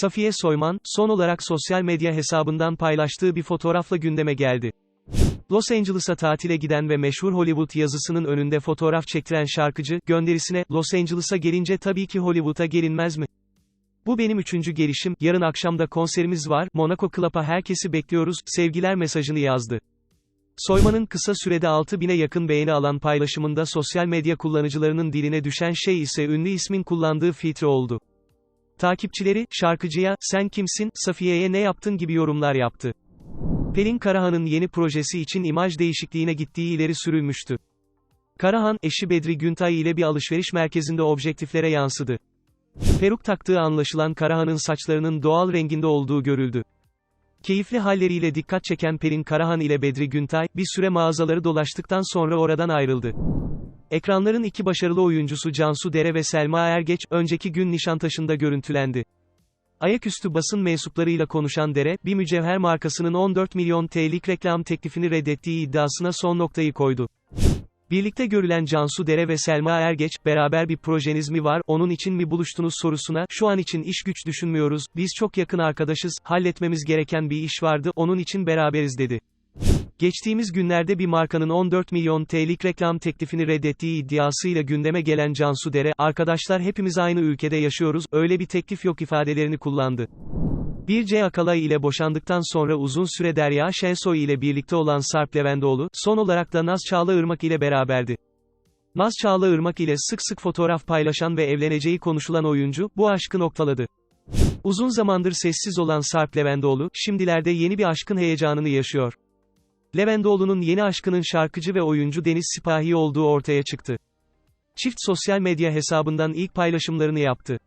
Safiye Soyman, son olarak sosyal medya hesabından paylaştığı bir fotoğrafla gündeme geldi. Los Angeles'a tatile giden ve meşhur Hollywood yazısının önünde fotoğraf çektiren şarkıcı, gönderisine, Los Angeles'a gelince tabii ki Hollywood'a gelinmez mi? Bu benim üçüncü gelişim, yarın akşamda konserimiz var, Monaco Club'a herkesi bekliyoruz, sevgiler mesajını yazdı. Soyman'ın kısa sürede 6000'e yakın beğeni alan paylaşımında sosyal medya kullanıcılarının diline düşen şey ise ünlü ismin kullandığı filtre oldu. Takipçileri, şarkıcıya, sen kimsin, Safiye'ye ne yaptın gibi yorumlar yaptı. Pelin Karahan'ın yeni projesi için imaj değişikliğine gittiği ileri sürülmüştü. Karahan, eşi Bedri Güntay ile bir alışveriş merkezinde objektiflere yansıdı. Peruk taktığı anlaşılan Karahan'ın saçlarının doğal renginde olduğu görüldü. Keyifli halleriyle dikkat çeken Pelin Karahan ile Bedri Güntay, bir süre mağazaları dolaştıktan sonra oradan ayrıldı. Ekranların iki başarılı oyuncusu Cansu Dere ve Selma Ergeç, önceki gün Nişantaşı'nda görüntülendi. Ayaküstü basın mensuplarıyla konuşan Dere, bir mücevher markasının 14 milyon TL'lik reklam teklifini reddettiği iddiasına son noktayı koydu. Birlikte görülen Cansu Dere ve Selma Ergeç, beraber bir projeniz mi var, onun için mi buluştunuz sorusuna, şu an için iş güç düşünmüyoruz, biz çok yakın arkadaşız, halletmemiz gereken bir iş vardı, onun için beraberiz dedi. Geçtiğimiz günlerde bir markanın 14 milyon TL'lik reklam teklifini reddettiği iddiasıyla gündeme gelen Cansu Dere, arkadaşlar hepimiz aynı ülkede yaşıyoruz, öyle bir teklif yok ifadelerini kullandı. Bir C. Akalay ile boşandıktan sonra uzun süre Derya Şensoy ile birlikte olan Sarp Levendoğlu, son olarak da Naz Çağlaırmak ile beraberdi. Naz Çağlaırmak ile sık sık fotoğraf paylaşan ve evleneceği konuşulan oyuncu, bu aşkı noktaladı. Uzun zamandır sessiz olan Sarp Levendoğlu, şimdilerde yeni bir aşkın heyecanını yaşıyor. Levendoğlu'nun yeni aşkının şarkıcı ve oyuncu Deniz Sipahi olduğu ortaya çıktı. Çift sosyal medya hesabından ilk paylaşımlarını yaptı.